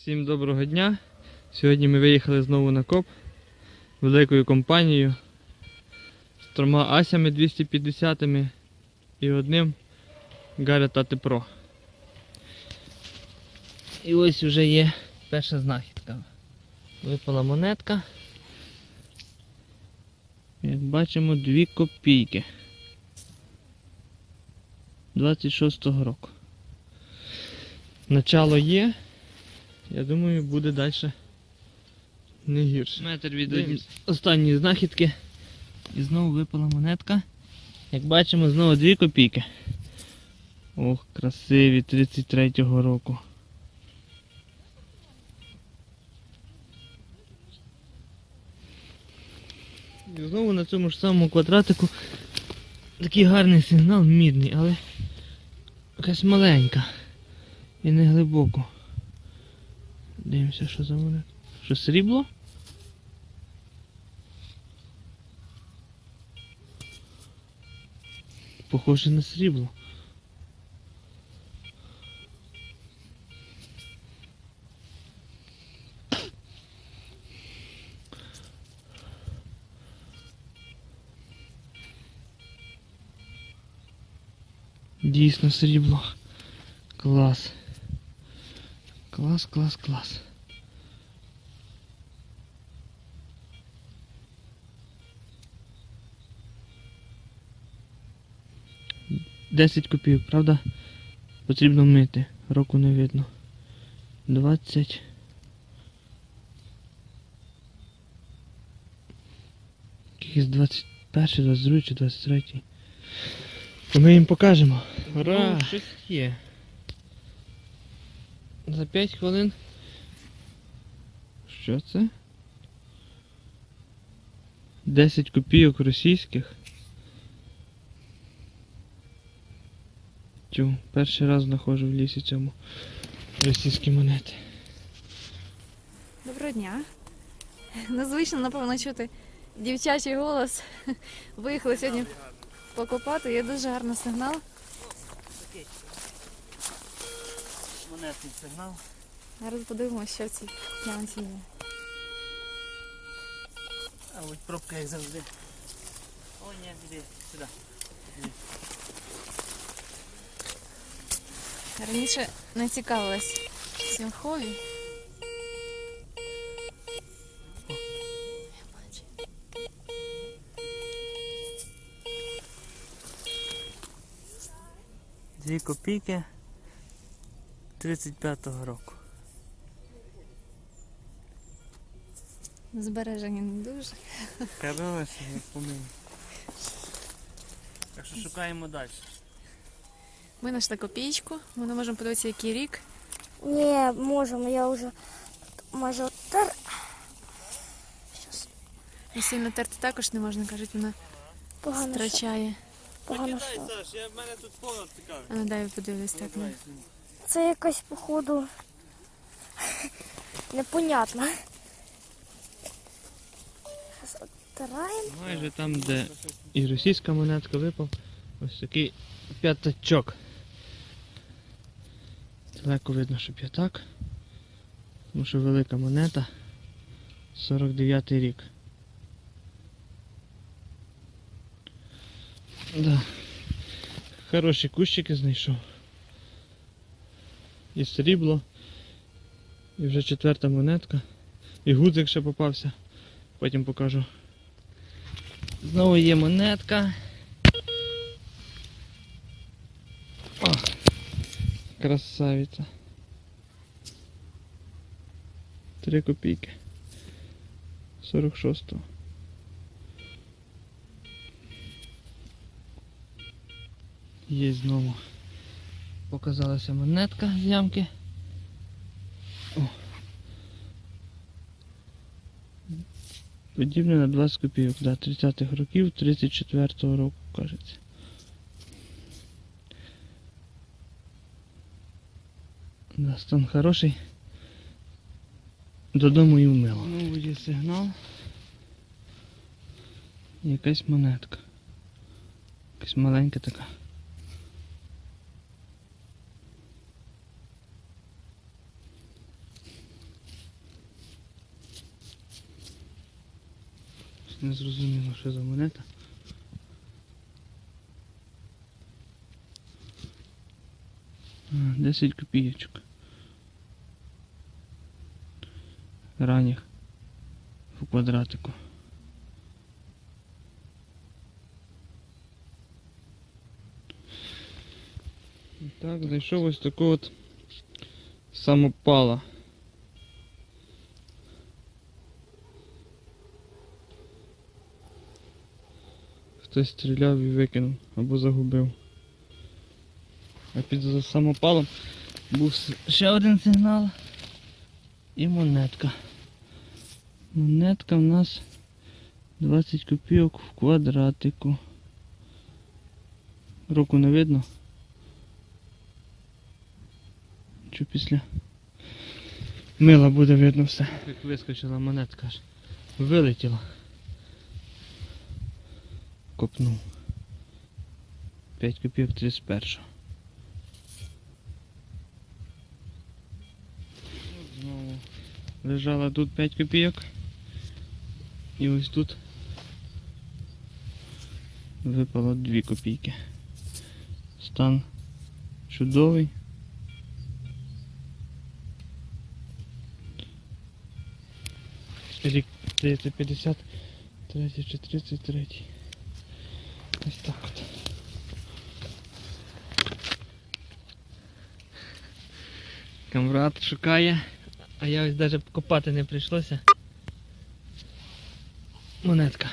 Всім доброго дня. Сьогодні ми виїхали знову на коп великою компанією з трьома асями 250 і одним Гаря Тати Про. І ось вже є перша знахідка. Випала монетка. Як бачимо, 2 копійки. 26-го року. Начало є. Я думаю, буде далі не гірше. Метр від Дивимось. останньої знахідки. І знову випала монетка. Як бачимо, знову 2 копійки. Ох, красиві 33-го року. І знову на цьому ж самому квадратику такий гарний сигнал мідний, але якась маленька і не глибоко. Дивимося, що за монета. Що срібло? Похоже на срібло. Дійсно срібло. Клас. Клас, клас, клас. Десять копійок, правда? Потрібно мити. Року не видно. Двадцять. Якийсь 21, 22 чи 23. То ми їм покажемо. Ура! Ну, щось є. За 5 хвилин. Що це? 10 копійок російських. Тю, перший раз знаходжу в лісі цьому російські монети. Доброго дня. Незвично, напевно, чути дівчачий голос. Виїхали сьогодні покопати. Є дуже гарний сигнал. Монетний сигнал. Зараз подивимося, що в цій ямці є. А ось пробка як завжди. О, ні, іди сюди. Раніше не цікавилась цим хобі. Дві копійки 35-го року. Збережені не дуже. Хороше, як помилуй. Так що шукаємо далі. Ми знайшли копійку. Ми не можемо подивитися, який рік. Не, можемо, я вже майже тер. І сильно терти також не можна, кажуть, вона Погано, втрачає. погано. Саш, я в мене тут повод цікавий. А ну дай подивлюсь так. ну. Це якась, походу, непонятно. Зараз. Майже там, де і російська монетка випав, ось такий п'ятачок. Далеко видно, що п'ятак. Тому що велика монета. 49 рік. Да. Хороші кущики знайшов. І срібло. І вже четверта монетка. І гудзик ще попався. Потім покажу. Знову є монетка. О, красавиця. Три копійки. 46-го. Є знову. Показалася монетка з ямки. О. Подібне на 20 копійок, да, 30-х років, 34-го року, кажеться. Да, стан хороший. Додому і вмило. Ну, є сигнал. Якась монетка. Якась маленька така. Не зрозуміло, що за монета. А, 10 копійочок. Ранніх в квадратику. Так, знайшов ось таку от самопала. Хтось стріляв і викинув або загубив. А під самопалом був ще один сигнал і монетка. Монетка в нас 20 копійок в квадратику. Руку не видно. Чи після мила буде видно все. Як вискочила монетка аж вилетіла. Копнув. 5 копійок 31. От Знову лежала тут 5 копійок. І ось тут випало 2 копійки. Стан чудовий. Рік, здається, 53 чи 33. Ось так от. Камрад шукає, а я ось навіть копати не прийшлося. Монетка.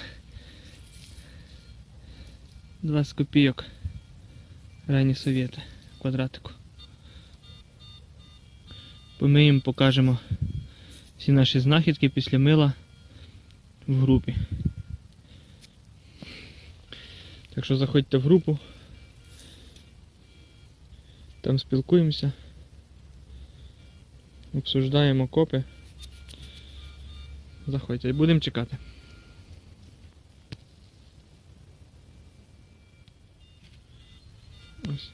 20 копійок. Ранні совєти. Квадратику. Помиємо, покажемо всі наші знахідки після мила в групі. Так що заходьте в групу. Там спілкуємося. Обсуждаємо копи. Заходьте і будемо чекати. Ось.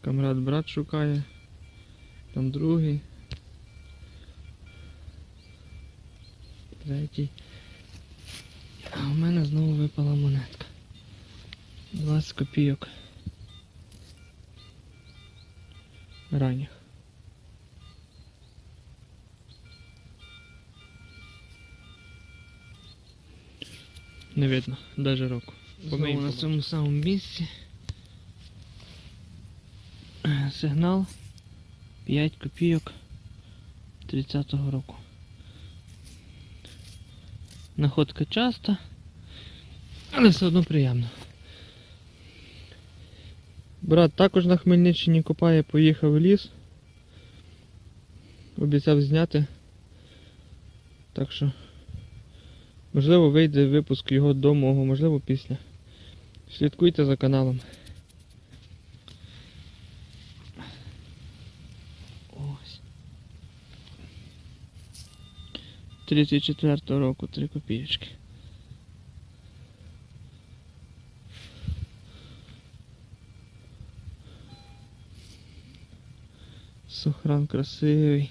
Камрад брат шукає. Там другий. Третій. А у мене знову випала монетка. 20 копійок. Ранніх. Не видно, навіть року. Знову на цьому самому місці. Сигнал 5 копійок 30-го року. Находка часта, але все одно приємно. Брат також на Хмельниччині копає, поїхав в ліс. Обіцяв зняти. Так що, можливо, вийде випуск його до мого, можливо, після. Слідкуйте за каналом. Ось. 34 року 3 копійочки. Сохран красивий.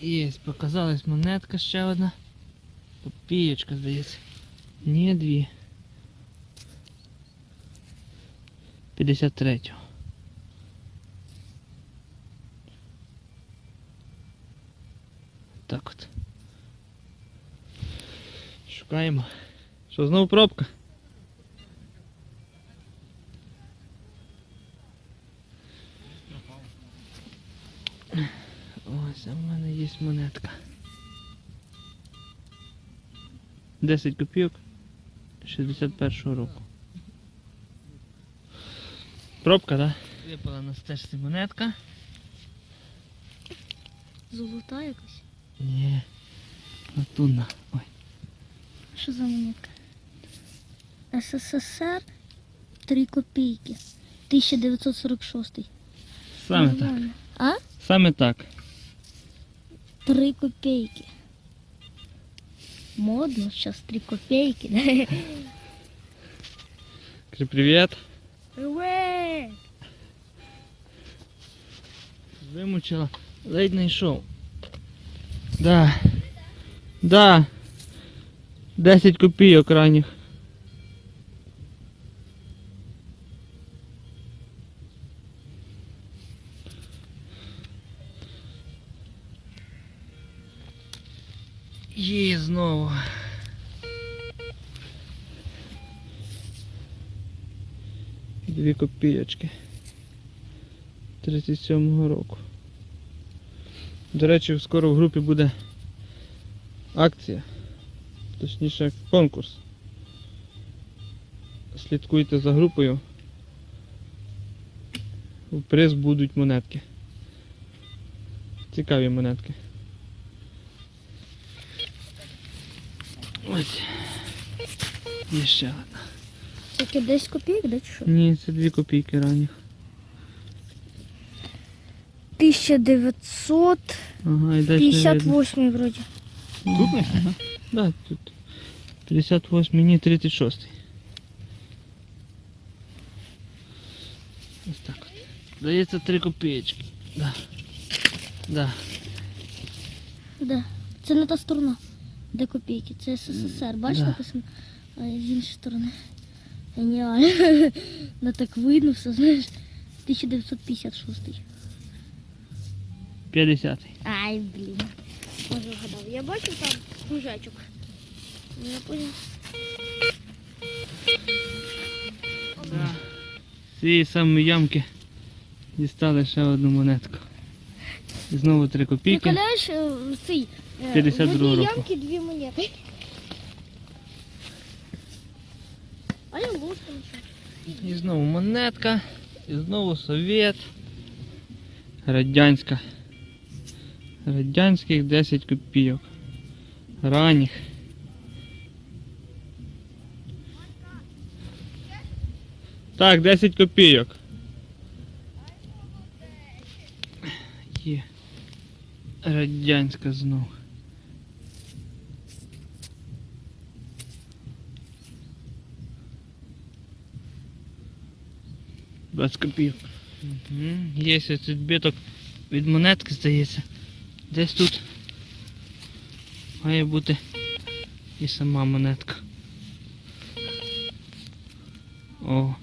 Єсть, показалась монетка ще одна. Копієчка, здається. Ні, дві. 53. Так от. Шукаємо. Що, знову пробка? Ось, а в мене є монетка. 10 копійок 61 року. Пробка, так? Да? Випала на стежці монетка. Золота якась. Ні. Латунна. Ой. Що за монетка? СССР 3 копійки. 1946. Саме так. А? Саме так. 3 копійки. Модно, зараз 3 копійки. Кажи привіт. Привет! Вимучила. Ледь не йшов. Да. Да. 10 копійок ранніх. 2 копійочки 37-го року. До речі, скоро в групі буде акція, точніше конкурс. Слідкуйте за групою. В приз будуть монетки. Цікаві монетки. Ось. І ще одна. Тільки 10 копійок, да, чи що? Ні, це дві копійки ранніх. 1958 Ага, і далі не видно. вроді. Тут не? Ага. Да, тут. 58, ні, 36. Ось так от. Дається 3 копеечки. Да. Да. Да. Це не та сторона, де копійки. Це СССР. Бачиш Да. написано? А з іншої сторони. Геніально. Ну так видно все, знаєш. 1956. 50. Ай, блін. Може вгадав. Я бачив там кружечок. Ну, Я понял. Да. З цієї самої ямки дістали ще одну монетку. І знову 3 копійки. Приколяєш е, цей. е, 52 в одній року. ямки дві монети. А я ложком ще. І знову монетка. І знову совєт. Радянська. Радянських 10 копійок. Ранніх. Так, 10 копійок. Є. Радянська знову. Двадцять копійок. Є ось відбиток від монетки, здається. Десь тут має бути і сама монетка. О,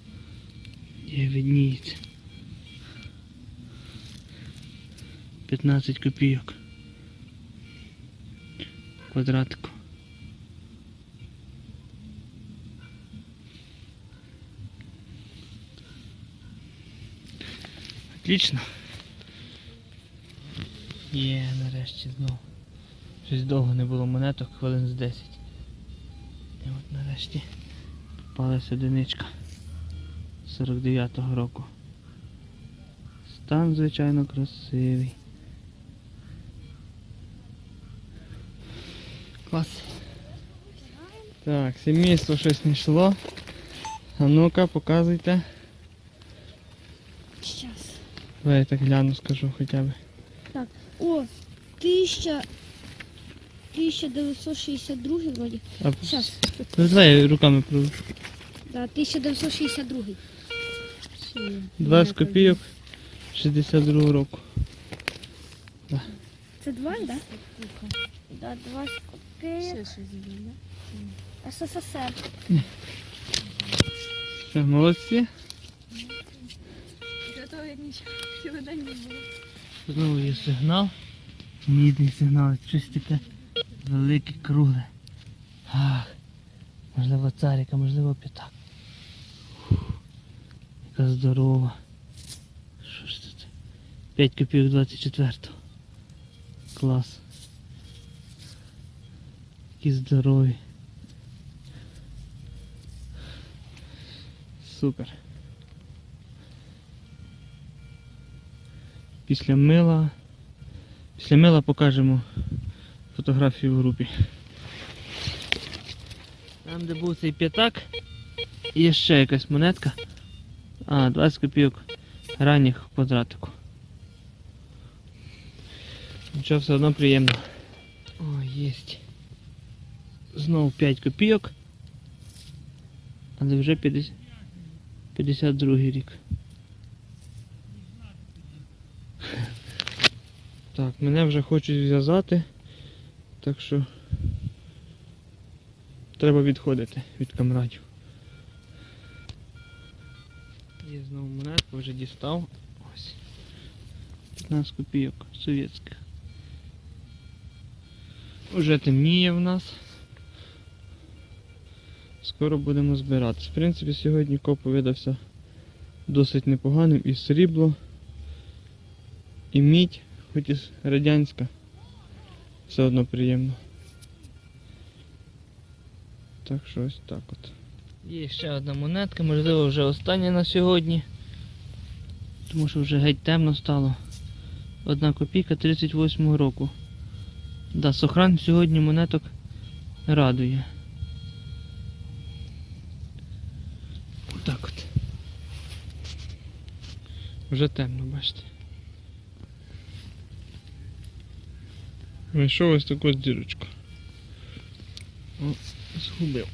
є відніється. 15 копійок. Квадратику. Отлично. Є, нарешті знову. Щось довго не було монеток, хвилин з 10. І от нарешті попалася одиничка 49-го року. Стан, звичайно, красивий. Клас. Так, сімейство щось не йшло. А ну-ка, показуйте. Давай я так гляну, скажу хоча б. Так. О, 1000... 1962 вроді. А, ну, давай руками проведу. Да, 1962. 20 копійок 62 року. Це два, да? Да, 20 копійок. СССР. Все, молодці. Нічого цілий день не. Знову є сигнал. Мідний сигнал, щось таке велике, кругле. Ах, можливо царіка, можливо п'ятак. Яка здорова. Що ж це? 5 копійок 24. Клас. Які здорові. Супер. Після мила. Після мила покажемо фотографію в групі. Там, де був цей п'ятак, є ще якась монетка. А, 20 копійок ранніх квадратику. Нічого все одно приємно. О, єсть. Знову 5 копійок. Але вже 50, 52 рік. Так, мене вже хочуть зв'язати, так що треба відходити від камрадів. Є знову монетка, вже дістав. Ось. 15 копійок совєтських. Уже темніє в нас. Скоро будемо збиратись. В принципі, сьогодні коп видався досить непоганим. І срібло, і мідь, хоч і радянська. Все одно приємно. Так що ось так от. Є ще одна монетка, можливо, вже остання на сьогодні. Тому що вже геть темно стало. Одна копійка 38 року. Да, сохран сьогодні монеток радує. Отак от. Вже темно, бачите. Знайшов ось таку дірочку. О, згубив.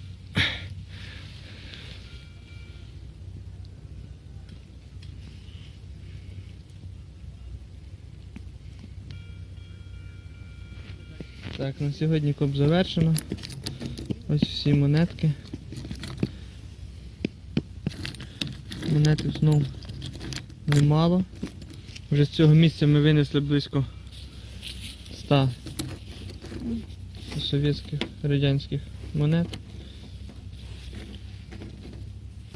Так, на сьогодні коп завершено. Ось всі монетки. Монеток знову немало. Вже з цього місця ми винесли близько 100 совєтських радянських монет.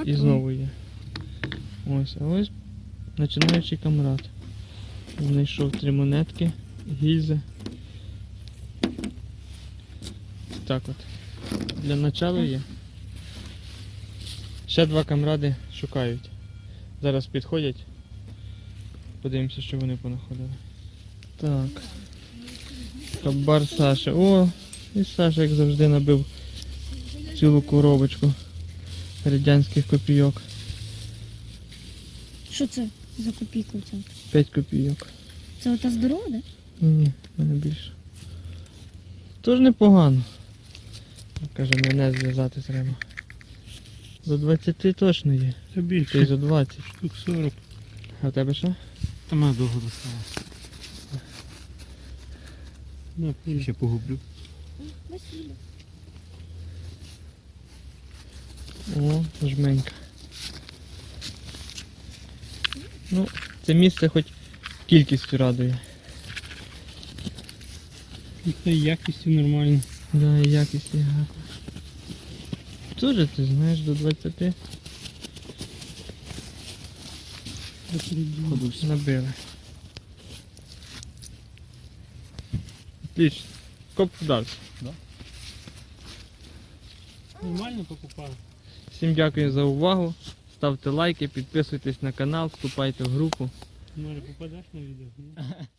І знову є. Ось, а ось починаючий камрад. Знайшов три монетки, гільзи. Так от. Для начала є. Ще два камради шукають. Зараз підходять. Подивимося, що вони понаходили. Так. Кабар Саша. О, і Саша, як завжди, набив цілу коробочку радянських копійок. Що це за копійка у цьому? 5 копійок. Це ота здорова, да? Ні, в мене більше. Тож непогано. Каже, мене зв'язати треба. До 20 точно є. Ти більше. за 20. Штук 40. А в тебе що? Та мене довго досталося. Ну, ще погублю. Спасибо. О, жменька. Ну, це місце хоч кількістю радує. І та якістю нормально. Да, і якість є гарна. Тоже ти знаєш до 20 набили. Отлично. Коп да? Нормально покупаю. Всім дякую за увагу. Ставте лайки, підписуйтесь на канал, вступайте в групу. Може попадеш на відео? Ні?